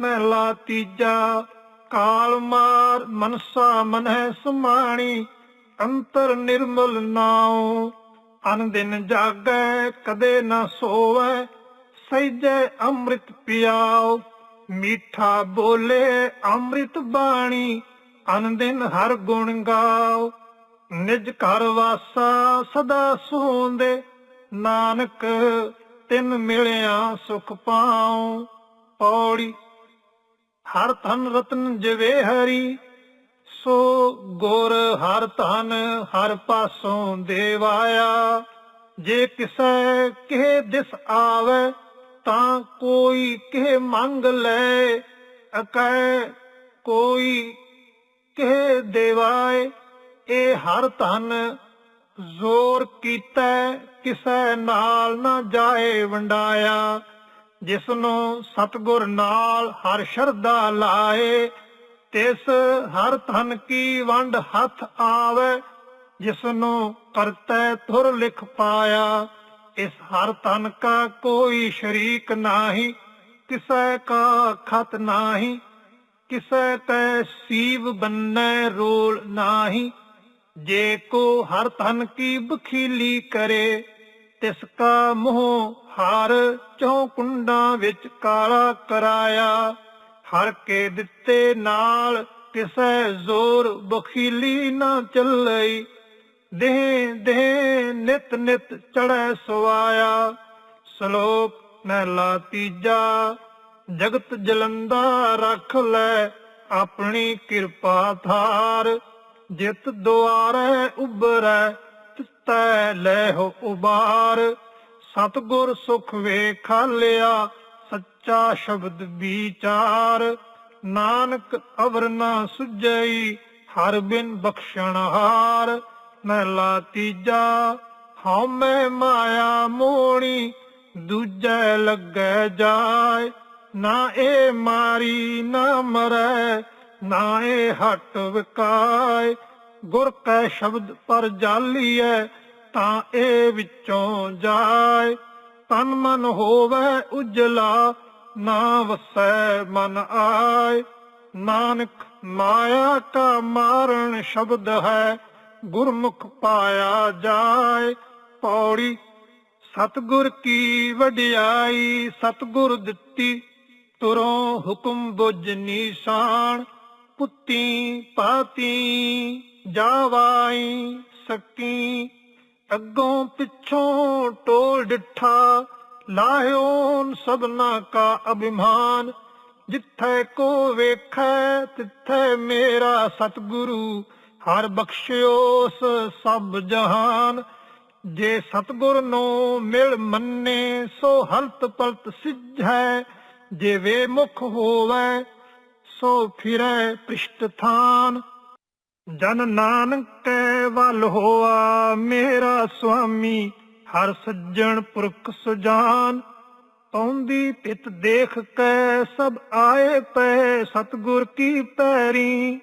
ਮਹਿਲਾ ਤੀਜਾ, ਕਾਲ ਮਾਰ, ਮਨਸਾ ਮਨਹਿ ਸਮਾਣੀ, ਅੰਤਰ ਨਿਰਮਲ ਨਾਉ। ਅਨ ਦਿਨ ਜਾਗੈ, ਕਦੇ ਨਾ ਸੋਵੈ, ਸਹਿਜੈ ਅੰਮ੍ਰਿਤ ਪਿਆਉ। ਮੀਠਾ ਬੋਲੇ, ਅੰਮ੍ਰਿਤ ਬਾਣੀ, ਅਨ ਦਿਨ ਹਰ ਗੁਣ ਗਾਓ ਨਿਜ ਘਰ ਵਾਸਾ ਸਦਾ ਸੋਂਦੇ, ਨਾਨਕ ਤਿਨ ਮਿਲਿਆ ਸੁਖ ਪਾਉ। ਪੌੜੀ ਹਰ ਧਨ ਰਤਨ ਜਵੇ ਹਰੀ, ਸੋ ਗੁਰ ਹਰ ਧਨ ਹਰ ਪਾਸੋਂ ਦੇਵਾਇਆ। ਜੇ ਕਿਸੈ ਕਿਹ ਦਿਸ ਆਵੇ, ਤਾਂ ਕੋਈ ਕਿਹ ਮੰਗ ਲੈ। ਅਕੈ ਕੋਈ ਕਿਹ ਦੇਵਾਏ, ਇਹ ਹਰ ਧਨ ਜ਼ੋਰ ਕੀਤਾ, ਕਿਸੈ ਨਾਲ ਨਾ ਜਾਏ ਵੰਡਾਇਆ। ਜਿਸ ਨੂੰ ਸਤਗੁਰ ਨਾਲ ਹਰ ਸ਼ਰਧਾ ਲਾਏ, ਤਿਸ ਹਰ ਧਨ ਕੀ ਵੰਡ ਹੱਥ ਆਵੇ ਜਿਸ ਨੂੰ ਕਰਤੈ ਧੁਰ ਲਿਖ ਪਾਇਆ, ਇਸ ਹਰ ਧਨ ਕਾ ਕੋਈ ਸ਼ਰੀਕ ਨਾਹੀ, ਕਿਸੈ ਕਾ ਖਤ ਨਾਹੀ, ਕਿਸੈ ਕੈ ਸੀਵ ਬੰਨੈ ਰੋਲ ਨਾਹੀ, ਜੇ ਕੋ ਹਰ ਧਨ ਕੀ ਬਖੀਲੀ ਕਰੇ, ਤਿਸ ਕਾ ਮੋਹ ਹਾਰ ਚੌ ਕੁੰਡਾਂ ਵਿੱਚ ਕਾਲਾ ਕਰਾਇਆ। ਹਰ ਕੇ ਦਿੱਤੇ ਨਾਲ ਕਿਸੈ ਜ਼ੋਰ ਬਖੀਲੀ ਨਾ ਚੱਲਈ। ਦੇਹ ਦੇਹ ਨਿਤ ਨਿਤ ਚੜੈ ਸਵਾਇਆ। ਸ਼ਲੋਕ ਮਹਿਲਾ ਤੀਜਾ, ਜਗਤ ਜਲੰਦਾ ਰੱਖ ਲੈ ਆਪਣੀ ਕਿਰਪਾ ਥਾਰ ਜਿਤ ਦੁਆਰੈ ਉਬਰੈ ਤਿਤੈ ਲੈ ਹੋ ਉਬਾਰ ਸਤਗੁਰ ਸੁਖ ਵੇਖਾ ਲਿਆ, ਸੱਚਾ ਸ਼ਬਦ ਵਿਚਾਰ। ਨਾਨਕ ਅਵਰ ਨਾ ਸੁਝਈ, ਹਰ ਬਿਨ ਬਖਸ਼ਣਹਾਰ ਮਹਿਲਾ ਤੀਜਾ, ਹਉ ਮੈਂ ਮਾਇਆ ਮੋਣੀ, ਦੂਜੈ ਲੱਗੈ ਜਾਏ। ਨਾ ਏ ਮਾਰੀ ਨਾ ਮਰੈ, ਨਾ ਏ ਹਟ ਵਿਕਾਏ। ਗੁਰ ਕੈ ਸ਼ਬਦ ਪਰ ਜਾਲੀਐ ਤਾਂ ਇਹ ਵਿੱਚੋਂ ਜਾਏ। ਤਨ ਮਨ ਹੋਵੇ ਉਜਲਾ, ਨਾ ਵਸੈ ਮਨ ਆਏ। ਨਾਨਕ ਮਾਇਆ ਕਾ ਮਾਰਨ ਸ਼ਬਦ ਹੈ, ਗੁਰਮੁਖ ਪਾਇਆ ਜਾਏ। ਪੌੜੀ, ਸਤਗੁਰ ਕੀ ਵਡਿਆਈ, ਸਤਗੁਰ ਦਿੱਤੀ, ਤੁਰੋਂ ਹੁਕਮ ਬੁੱਝ ਨੀਸਾਨ। ਪੁੱਤੀ ਪਾਤੀ, ਜਾਵਾਈ ਸਕੀ। ਅੱਗੋਂ ਪਿੱਛੋਂ ਟੋਲ ਡਿਠਾ ਲਾਹਿਓਨ ਸਭਨਾ ਕਾ ਅਭਿਮਾਨ। ਜਿੱਥੇ ਕੋ ਵੇਖੈ, ਤਿੱਥੇ ਮੇਰਾ ਸਤਿਗੁਰੂ, ਹਰ ਬਖਸ਼ਿਓਸ ਸਭ ਜਹਾਨ। ਜੇ ਸਤਿਗੁਰ ਨੂੰ ਮਿਲ ਮੰਨੇ, ਸੋ ਹਲਤ ਪਲਤ ਸਿਝੈ। ਜੇ ਵੇ ਮੁਖ ਹੋਵੇ, ਸੋ ਫਿਰੈ ਪ੍ਰਿਸ਼ਟ ਥਾਨ। ਜਨ ਨਾਨਕ ਕੈ ਵੱਲ ਹੋਆ ਮੇਰਾ ਸੁਆਮੀ, ਹਰ ਸੱਜਣ ਪੁਰਖ ਸੁਜਾਨ। ਪੌਂਦੀ ਪਿਤ ਦੇਖ ਕੇ ਸਭ ਆਏ ਪਏ ਸਤਗੁਰ ਕੀ ਪੈਰੀ।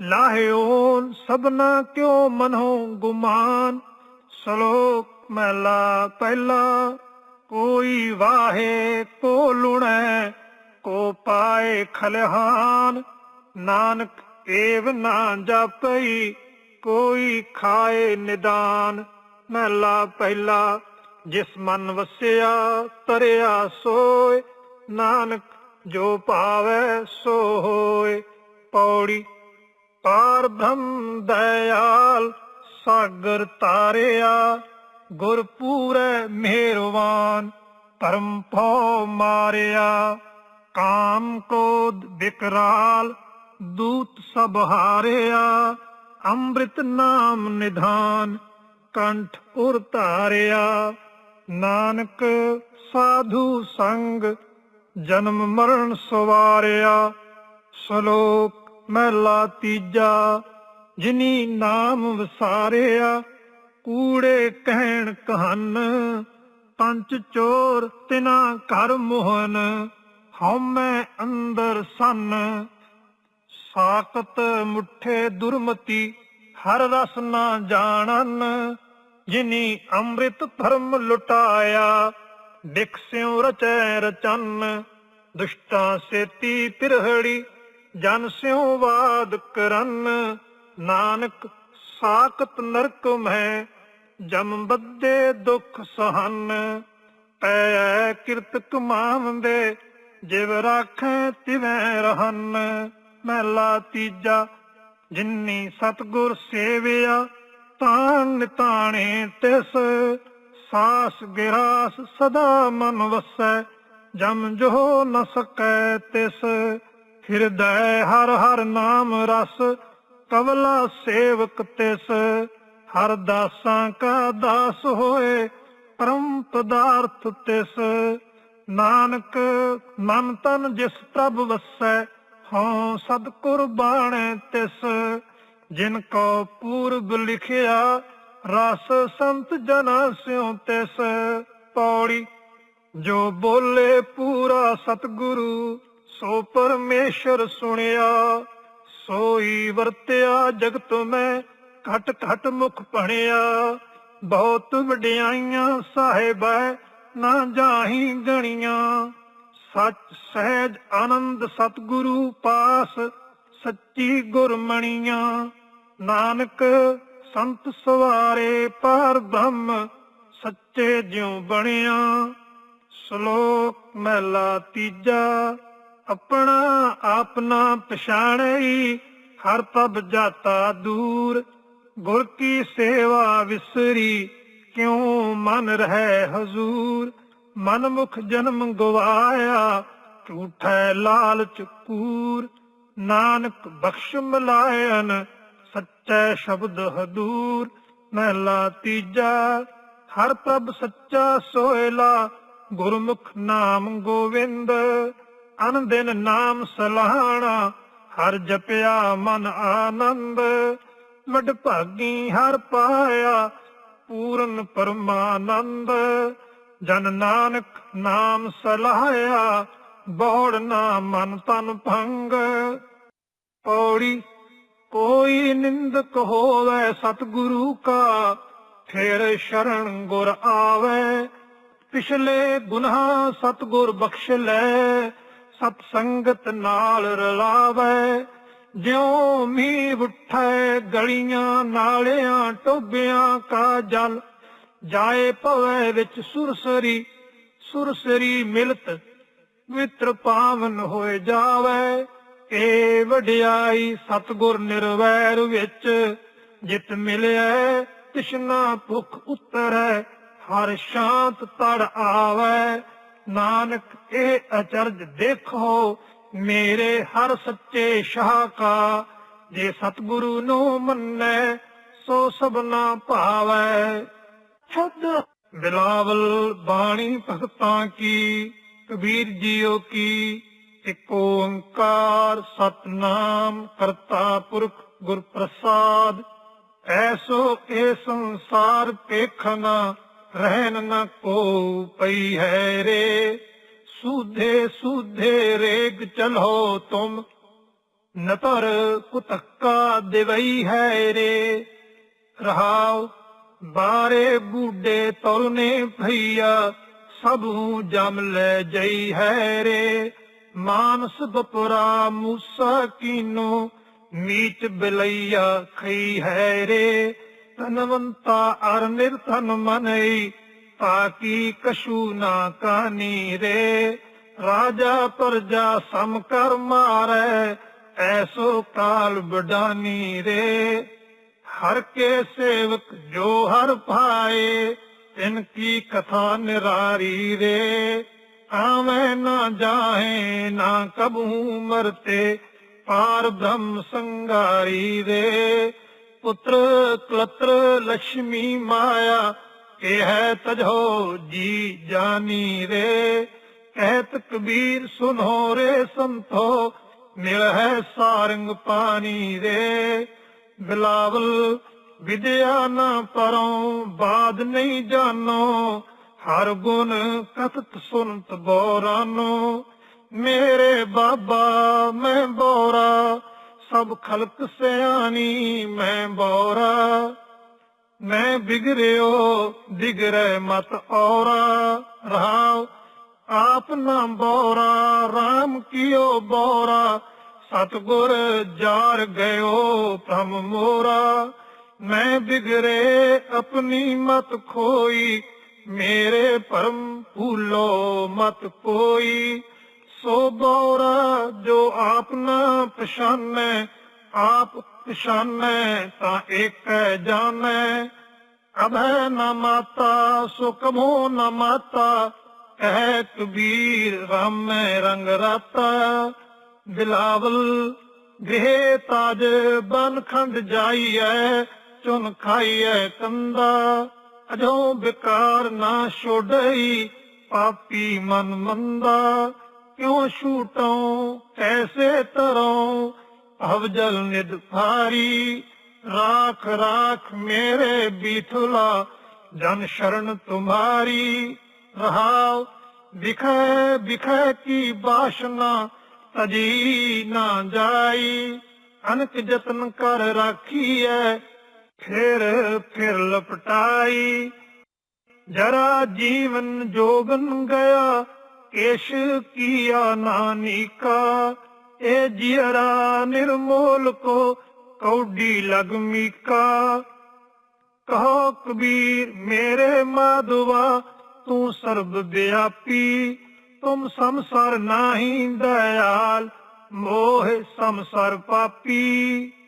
ਲਾਹਿਓ ਸਭਨਾ ਕਿਉ ਮਨੋ ਗੁਮਾਨ? ਸ਼ਲੋਕ ਮਹਿਲਾ ਪਹਿਲਾ, ਕੋਈ ਵਾਹੇ ਕੋ ਲੁਣੈ, ਕੋ ਪਾਏ ਖਲਹਾਨ। ਨਾਨਕ ਏਵ ਨਾ ਜਪਈ, ਕੋਈ ਖਾਏ ਨਿਦਾਨ। ਮਹਿਲਾ ਪਹਿਲਾ, ਜਿਸ ਮਨ ਵਸਿਆ, ਤਰਿਆ ਸੋਏ। ਨਾਨਕ ਜੋ ਭਾਵੈ ਸੋ ਹੋਏ। ਪੌੜੀ ਪਾਰ ਬ੍ਰਹਮ ਦਇਆਲ, ਸਾਗਰ ਤਾਰਿਆ। ਗੁਰ ਪੂਰੈ ਮਿਹਰਵਾਨ ਧਰਮ ਭਉ ਮਾਰਿਆ। ਕਾਮ ਕੋਦ ਵਿਕਰਾਲ ਦੂਤ ਸਭ ਹਾਰਿਆ, ਅੰਮ੍ਰਿਤ ਨਾਮ ਨਿਧਾਨ ਕੰਠ ਉਰ ਧਾਰਿਆ। ਨਾਨਕ ਸਾਧੂ ਸੰਗ ਜਨਮ ਮਰਨ ਸਵਾਰਿਆ। ਸ਼ਲੋਕ ਮਹਿਲਾ ਤੀਜਾ, ਜਿਨੀ ਨਾਮ ਵਸਾਰਿਆ, ਕੂੜੇ ਕਹਿਣ ਕਹਨ, ਪੰਚ ਚੋਰ ਤਿਨਾ ਘਰ ਮੋਹਨ, ਹਉਮੈ ਅੰਦਰ ਸੰਨ। ਸਾਕਤ ਮੁਠੇ ਦੁਰਮਤੀ, ਹਰ ਰਸ ਨਾ ਜਾਣਨ, ਜਿਨੀ ਅੰਮ੍ਰਿਤ ਧਰਮ ਲੁਟਾਇਆ ਵਿਖਸਿਉ ਰਚੈ ਰਚਨ, ਦੁਸ਼ਟਾਂ ਸੇਤੀ ਪਿਰਹੜੀ ਜਨ ਸਿਉ ਵਾਦ ਕਰਨ। ਨਾਨਕ ਸਾਖਤ ਨਰਕ ਮਹਿ, ਜਮ ਬੱਦੇ ਦੁਖ ਸਹਨ। ਪੈ ਕਿਰਤ ਕਮਾਵੰਦੇ, ਜਿਵ ਰਾਖੈ ਤਿਵੈ ਰਹਨ। ਮਹਿਲਾ ਤੀਜਾ, ਜਿਨੀ ਸਤਗੁਰ ਸੇਵਿਆ ਤਾਂ ਨਿਤਾਣੇ ਤਿਸ। ਸਾਸ ਗਿਰਾਸ ਸਦਾ ਮਨ ਵਸੈ, ਜਮ ਜੋ ਨ ਸਕੈ ਤਿਸ। ਹਿਰਦੈ ਹਰ ਹਰ ਨਾਮ ਰਸ, ਕਵਲਾ ਸੇਵਕ ਤਿਸ। ਹਰ ਦਾਸਾਂ ਕਾ ਦਾਸ ਹੋਏ, ਪਰਮ ਪਦਾਰਥ ਤਿਸ। ਨਾਨਕ ਮਨ ਤਨ ਜਿਸ ਪ੍ਰਭ ਵਸੈ ਹਉ ਸਦ ਕੁਰਬਾਨੈ ਤਿਸ, ਜਿਨ ਕੋ ਪੂਰਬ ਲਿਖਿਆ, ਰਸ ਸੰਤ ਜਨਾ ਸਿਉ ਤਿਸ। ਪੌੜੀ, ਜੋ ਬੋਲੇ ਪੂਰਾ ਸਤਿਗੁਰੂ, ਸੋ ਪਰਮੇਸ਼ਰ ਸੁਣਿਆ। ਸੋਈ ਵਰਤਿਆ ਜਗਤ ਮੈਂ, ਘਟ ਘਟ ਮੁਖ ਪਣਿਆ ਬਹੁਤ ਵਡਿਆਈਆਂ ਸਾਹਿਬੈ ਨਾ ਜਾਹੀ ਗਣੀਆਂ। ਸਚ, ਸਹਿਜ, ਆਨੰਦ, ਸਤਿਗੁਰੂ, ਪਾਸ, ਸੱਚੀ ਗੁਰਮਣੀਆਂ। ਨਾਨਕ, ਸੰਤ ਸਵਾਰੇ ਪਰ ਬ੍ਰਹਮ, ਸੱਚੇ ਜਿਉ ਬਣਿਆ। ਸ਼ਲੋਕ ਮਹਿਲਾ ਤੀਜਾ, ਆਪਣਾ ਆਪਣਾ ਪਛਾਣਈ, ਹਰ ਪਬ ਜਾਤਾ ਦੂਰ। ਗੁਰ ਕੀ ਸੇਵਾ ਵਿਸਰੀ, ਕਿਉ ਮਨ ਰਹਿ ਹਜ਼ੂਰ? ਮਨ ਮੁਖ ਜਨਮ ਗਵਾਇਆ, ਝੂਠੈ ਲਾਲਚ ਕੂਰ ਨਾਨਕ ਬਖਸ਼ ਮਲਾਇਨ ਸੱਚੈ ਸ਼ਬਦ ਹਦੂਰ। ਮਹਿਲਾ ਤੀਜਾ, ਹਰ ਪ੍ਰਭ ਸੱਚਾ ਸੋਇਲਾ। ਗੁਰਮੁਖ ਨਾਮ ਗੋਵਿੰਦ, ਅਨ ਦਿਨ ਨਾਮ ਸਲਾਣਾ। ਹਰ ਜਪਿਆ ਮਨ ਆਨੰਦ ਵਡ ਭਾਗੀ ਹਰ ਪਾਇਆ। ਪੂਰਨ ਪਰਮਾਨੰਦ ਜਨ ਨਾਨਕ ਨਾਮ ਸਲਾਹਿਆ, ਬੋੜ ਨਾ ਮਨ ਤਨ ਭੰਗ। ਪੌੜੀ, ਕੋਈ ਨਿੰਦਕ ਹੋਵੇ ਸਤਿਗੁਰੂ ਕਾ, ਫਿਰ ਸ਼ਰਨ ਗੁਰ ਆਵੇ। ਪਿਛਲੇ ਗੁਨਾਹ ਸਤਿਗੁਰ ਬਖਸ਼ ਲੈ, ਸਤ ਸੰਗਤ ਨਾਲ ਰਲਾਵੇ। ਜਿਉ ਮੀਂਹ ਉੱਠੈ, ਗਲੀਆਂ ਨਾਲਿਆਂ ਟੋਬਿਆਂ ਕਾ ਜਲ ਜਾਏ ਭਵੈ ਵਿੱਚ ਸੁਰਸਰੀ ਸੁਰਸਰੀ ਮਿਲਤ ਵਿਤਰ ਪਾਵਨ ਹੋਏ ਜਾਵੇ। ਏ ਵਡਿਆਈ ਸਤਗੁਰ ਨਿਰਵੈਰ ਵਿੱਚ, ਜਿਤ ਮਿਲਿਆ ਤਿਸ਼ਨਾ ਭੁਖ ਉਤਰੈ, ਹਰ ਸ਼ਾਂਤ ਤੜ ਆਵੇ। ਨਾਨਕ ਇਹ ਅਚਰਜ ਦੇਖੋ, ਮੇਰੇ ਹਰ ਸੱਚੇ ਸ਼ਾਹ ਕਾ। ਜੇ ਸਤਿਗੁਰੂ ਨੂੰ ਮੰਨੈ, ਸੋ ਸਭਨਾ ਭਾਵੈ। ਛੱਡ। ਬਿਲਾਵਲ ਬਾਣੀ ਭਗਤਾਂ ਕੀ, ਕਬੀਰ ਜੀਓ ਕੀ, ਇਕ ਓੰਕਾਰ ਸਤਨਾਮ ਕਰਤਾ ਪੁਰਖ ਗੁਰ ਪ੍ਰਸਾਦ ਐਸੋ ਇਹ ਸੰਸਾਰ ਪੇਖਨਾ ਰਹਿਨ ਨ ਕੋ ਪਈ ਹੈ ਰੇ। ਸੂਧੇ ਸੂਧੇ ਰੇਗ ਚਲੋ ਤੁਮ, ਨਤਰ ਕੁਤੱਕਾ ਦਿਵਈ ਹੈ ਰੇ। ਰਹਾਉ ਬਾਰੇ ਬੂਡੇ ਤੁਰਨੇ ਭਈਆ, ਸਭੂ ਜਮ ਲੈ ਜਈ ਹੈ ਰੇ। ਮਾਨਸ ਬਪੁਰਾ ਮੂਸਾ ਕੀਨੋ, ਮੀਚ ਬਲਈਆ ਖਈ ਹੈ ਰੇ। ਤਨਵੰਤਾ ਅਰ ਨਿਰਧਨ ਮਨਈ ਤਾਕੀ ਕਸ਼ੂ ਨਾ ਕਾਨੀ ਰੇ। ਰਾਜਾ ਪਰਜਾ ਸਮ ਕਰ ਮਾਰੈ, ਐਸੋ ਕਾਲ ਬਡਾਨੀ ਰੇ। ਹਰ ਕੇ ਸੇਵਕ ਜੋ ਹਰ ਭਾਏ, ਤਿਨ ਕੀ ਕਥਾ ਨਿਰਾਰੀ ਰੇ। ਆਵੇਂ ਨਾ ਜਾਹੇ, ਨਾ ਕਬੂ ਮਰਤੇ, ਪਾਰ ਬ੍ਰਹਮ ਸੰਗਾਰੀ ਰੇ। ਪੁੱਤਰ ਕਲਤਰ ਲక్ష్ਮੀ ਮਾਇਆ ਇਹ ਹੈ ਤਜੋ ਜੀ ਜਾਨੀ ਰੇ। ਕਹਿਤ ਕਬੀਰ ਸੁਨੋ ਰੇ ਸੰਤੋ ਮਿਲ ਹੈ ਸਾਰੰਗ ਪਾਣੀ ਰੇ। ਬਿਲਾਵਲ, ਵਿਦਿਆ ਨਾ ਪਰੋਂ, ਬਾਦ ਨਹੀਂ ਜਾਣੋ ਹਰ ਗੁਣ ਕਥਤ ਸੁਨਤ ਬੋਰਾਨੋ। ਮੇਰੇ ਬਾਬਾ, ਮੈਂ ਬੋਰਾ। ਸਭ ਖਲਕ ਸਿਆਣੀ, ਮੈਂ ਬੋਰਾ। ਮੈਂ ਬਿਗਰਿਓ, ਬਿਗਰੇ ਮਤ ਔਰਾ। ਰਹਾਉ ਆਪ ਨਾ ਬੋਰਾ RAM ਕੀਓ ਬੋਰਾ। ਸਤਗੁਰ ਜਾਰ ਗਇਓ ਭ੍ਰਮ ਮੋਰਾ। ਮੈਂ ਬਿਗਰੇ ਆਪਣੀ ਮਤ ਖੋਈ, ਮੇਰੇ ਪਰਮ ਭੂਲੋ ਮਤ ਕੋਈ ਸੋ ਬੋਰਾ ਜੋ ਆਪ ਨਾ ਪਛਾਨੈ, ਆਪ ਪਛਾਨੈ ਤਾਂ ਏਕ ਜਾਣੈ। ਅਭੈ ਨ ਮਾਤਾ ਸੁਖਮੋ ਨ ਮਾਤਾ, ਕਹਿ ਕਬੀਰ ਰਾਮੈ ਰੰਗ ਰਾਤਾ। ਬਿਲਾਵਲ ਗ੍ਰਹਿ ਤਾਜ ਬਨ ਖੰਡ ਜਾਈਐ, ਚੁਨ ਖਾਈਐ ਕੰਦਾ। ਅਜੋ ਬਿਕਾਰ ਨਾ ਛੋੜਈ ਪਾਪੀ ਮਨ ਮੰਦਾ। ਕਿਉ ਛੂਟਉ ਕੈਸੇ ਤਰਉ ਭਵਜਲ ਨਿਦ ਭਾਰੀ। ਰਾਖ ਰਾਖ ਮੇਰੇ ਬੀਠਲਾ ਜਨ ਸ਼ਰਨ ਤੁਮਾਰੀ। ਰਹਾਉ ਬਿਖੈ ਬਿਖੈ ਕੀ ਬਾਸ਼ਨਾ ਅਜੀ ਨਾ ਜਾਈ, ਅਨਕ ਜਤਨ ਕਰ ਰਾਖੀਐ, ਫਿਰ ਫਿਰ ਲਪਟਾਈ। ਜਰਾ ਜੀਵਨ ਜੋਗਨ ਗਿਆ, ਕੇਸ਼ ਕੀਆ ਨਾਨਿਕਾ ਇਹ ਜਿਹਰਾ ਨਿਰਮੋਲ ਕੋ, ਕੌਡੀ ਲਗਮੀ ਕਾ ਕਹੋ ਕਬੀਰ ਮੇਰੇ ਮਾਧਵਾ, ਤੂੰ ਸਰਬ ਵਿਆਪੀ। ਤੁਮ ਸੰਸਾਰ ਨਾਹੀ ਦਇਆਲ ਮੋਹ ਸੰਸਾਰ ਪਾਪੀ।